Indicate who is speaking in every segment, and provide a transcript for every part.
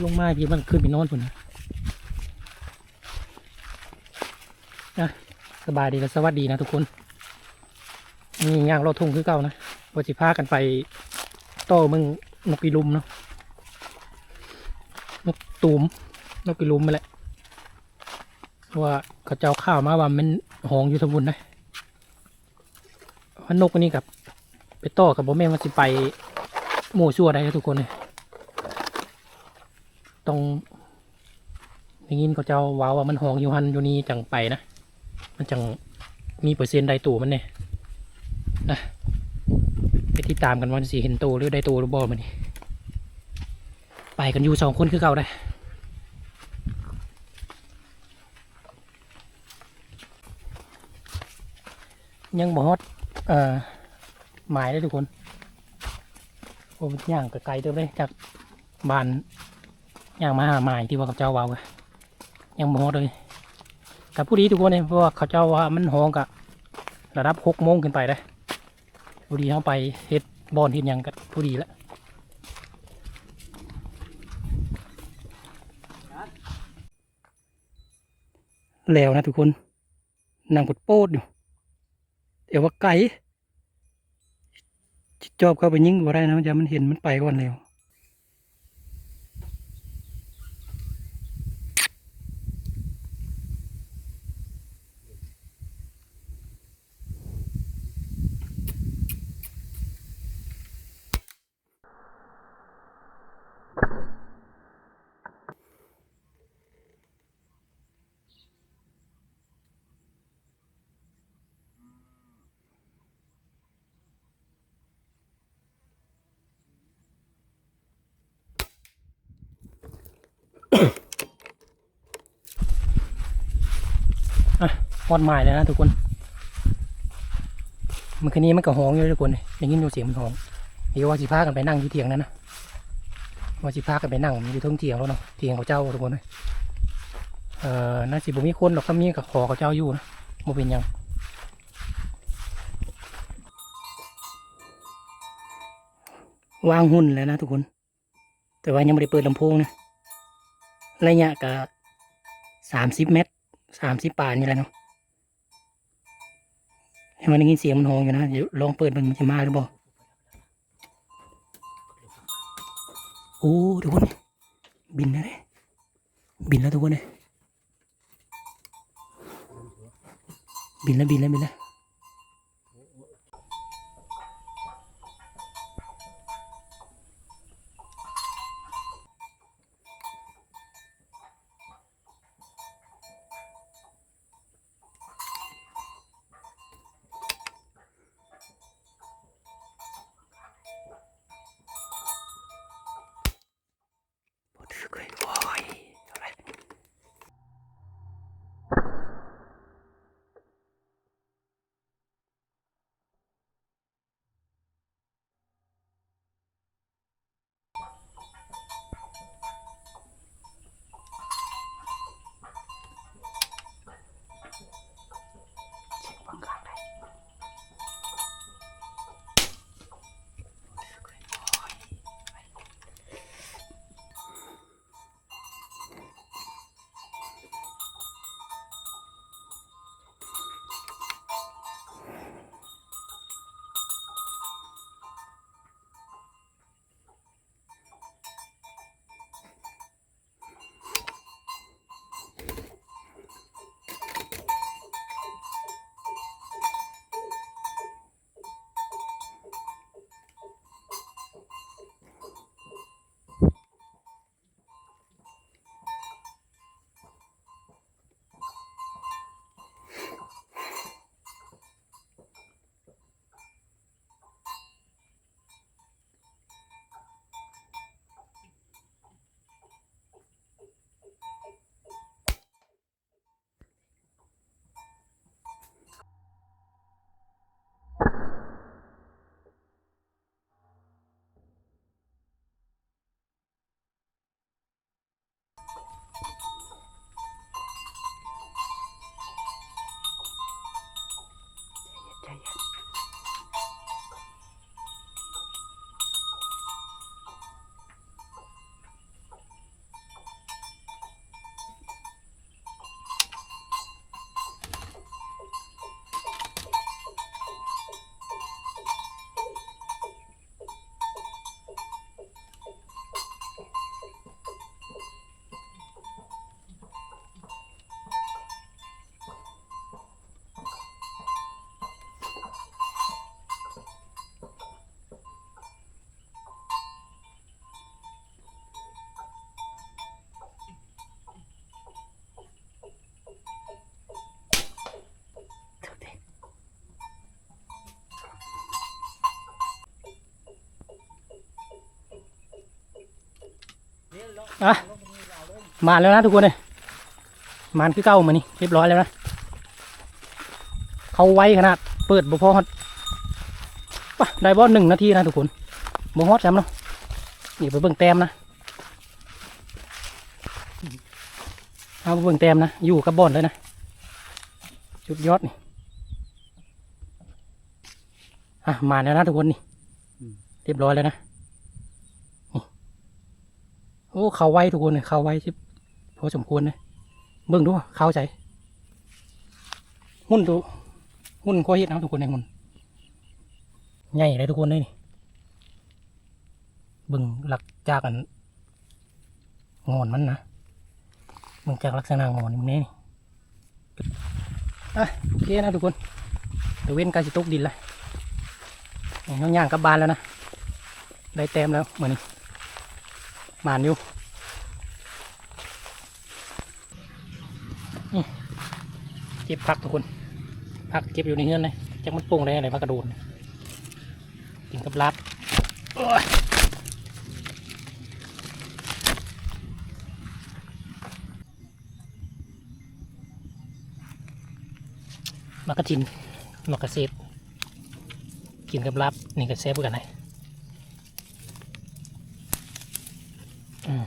Speaker 1: ลงมาพี่มันขึ้นไปนอนพุ่นนะนะสบายดีและสวัสดีนะทุกคนนี่ย่างเราทุ่งคือเก่านะว่าสิพากันไปโต่อมึงนกปีลุมเนาะนกตูมนกปีลุมมาแหละว่าเขาเจ้าข้าวมาว่ามันหองอยู่ทบุญนะว่านกอันนี้กับ ไปโต่อกับบ่แม่นว่าสิไปหมู่ชั่วได้ทุกคนเลย ต้องอย่างนี้เขาเจ้าว้าวว่ามันหองอยู่หันอยู่นี่จังไปนะ มันจังมีเปอร์เซ็นต์ได้ตัวมันเนี่ยนะไปติดตามกันวันสีเห็นตัวหรือได้ตัวหรือบ่มันนี่ไปกันอยู่สองคนคือเก่าได้ยังบฮอดเอ่อหมายได้ทุกคนโอ้ย่างไกลๆเติมเลยจากบ้าน ย่างมาหาหมายที่ว่าเขาเจ้าเว้ายังบ่ฮอดเลยกับผู้ดีทุกคนเนี่ยเพราะว่าเขาเจ้าว่ามันหองกับระดับหกโมงขึ้นไปเลยผู้ดีเข้าไปเฮ็ดบอลเฮ็ดยังกับผู้ดีแล้วแล้วนะทุกคนนั่งปดโป๊ดอยู่เดี๋ยวว่าไก่จอบเข้าไปยิงบ่ได้นะมันจะมันเห็นมันไปก่อนแล้ว ฮอดหมายแล้วนะทุกคนมื่อคืนนี้มันก็ห้องอยู่ทุกคนได้ยินอยู่เสียงมันห้อง เดี๋ยวว่าสิพากันไปนั่งอยู่เถียงนั้นนะว่าสิพากันไปนั่งอยู่ทั้งเถียงแล้วเนาะเถียงเขาเจ้าทุกคนเลยเอ่อน่าสิบ่มีคนหรอกถ้ามีกับขอเขาเจ้าอยู่นะบ่เป็นยังวางหุ่นแล้วนะทุกคน แต่ว่ายังไม่ได้เปิดลำโพงนะ ระยะก็สามสิบเมตรสามสิบป่านี่แหละเนาะให้มันได้ยินเสียงมันหงอยู่นะเดี๋ยวลองเปิดมันมันจะมาหรือเปล่าโอ้ทุกคน บินแล้วเนี่ยบินแล้วทุกคนเลยบินแล้วบินแล้วบินแล้ว อะมาแล้วนะทุกคนเลยมานคือเก้ามานี่เรียบร้อยแล้วนะ เขาไวขนาดเปิดบุพอฮอดป่ะได้บอลหนึ่งนาทีนะทุกคนบุฮอดแซมเนาะนี่ไปเบิ่งแต้มนะเอาไปเบิ่งแต้มนะ อยู่กับบอลเลยนะ จุดยอดนี่อะมาแล้วนะทุกคนนี่ เรียบร้อยแล้วนะ โอ้เขาไวทุกคนเลยเขาไวชิบพอสมควรเลยเบิ่งดูว่าเข้าใจ หุ้นดูหุ้นก็เฮ็ดเอาทุกคนในหุ้นใหญ่เลยทุกคนเลยนี่เบิ่งหลักจากอันงอนมันนะเบิ่งจากลักษณะงอนมันนี่นี่อะโอเคนะทุกคนเดี๋ยวเว้นการสิตกดินเลยนี่น้องย่างกลับบ้านแล้วนะ ได้แต้มแล้วเหมือนนี้ มานอยู่เก็บผักทุกคนผักเก็บอยู่ในเฮือนเลยจักมันโป่งได้อะไรพักกระโดดกินกับลาบโอ้ยมากระทินมากระเซฟกินกับลาบนี่ก็เซฟเหมือนกันเลยอืม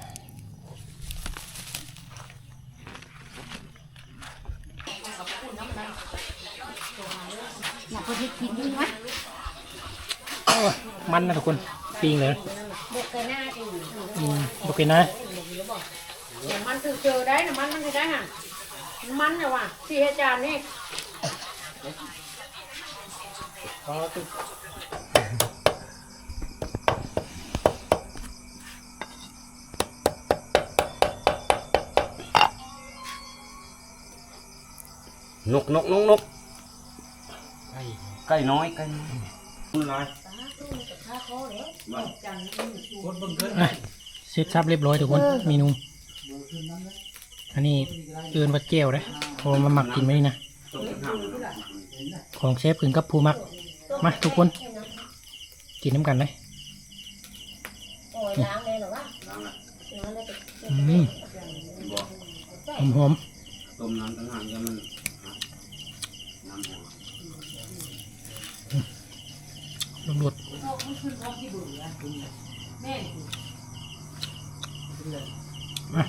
Speaker 2: อยากไปให้กินด้วยไหม
Speaker 1: โอ้ยมันนะทุก คนปิงเลย
Speaker 2: บกไปหน้าเอง
Speaker 1: อืมโอเคนะ
Speaker 2: เดี๋ยวมันถือเจอได้นะมันมันจะได้ห่ะมันเนี่ยว่ะสี่อาจารย์นี่
Speaker 3: นกนกนกนกไก่น้อยไก่น้อย คุณนาย
Speaker 1: อะเสร็จซับเรียบร้อยทุกคนเมนูอันนี้เอื่นว่าเจลเลยเพอมาหมักกินไหมนี่นะของเชฟถึงกับผู้มัก มาทุกคน กินน้ำกันเลย
Speaker 2: โอ้ยล้างเลยเหรอวะ
Speaker 1: อืมหอมหอม
Speaker 3: ต้มน้ำตั้งหางกันมันน้ำแห้ง
Speaker 1: รวดๆมา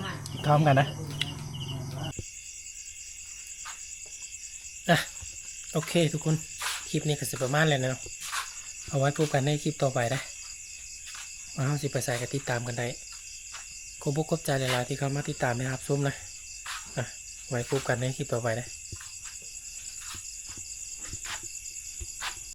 Speaker 1: ทำกันนะอะโอเคทุกคน คลิปนี้ก็สิประมาณเลยนะ เอาไว้พบกันในคลิปต่อไปนะมาเอาสิไปใส่กันติดตามกันได้ขอบคุกขอบใจหลายๆที่เข้ามาติดตามนะครับชมนะอะไว้พบกันในคลิปต่อไปนะ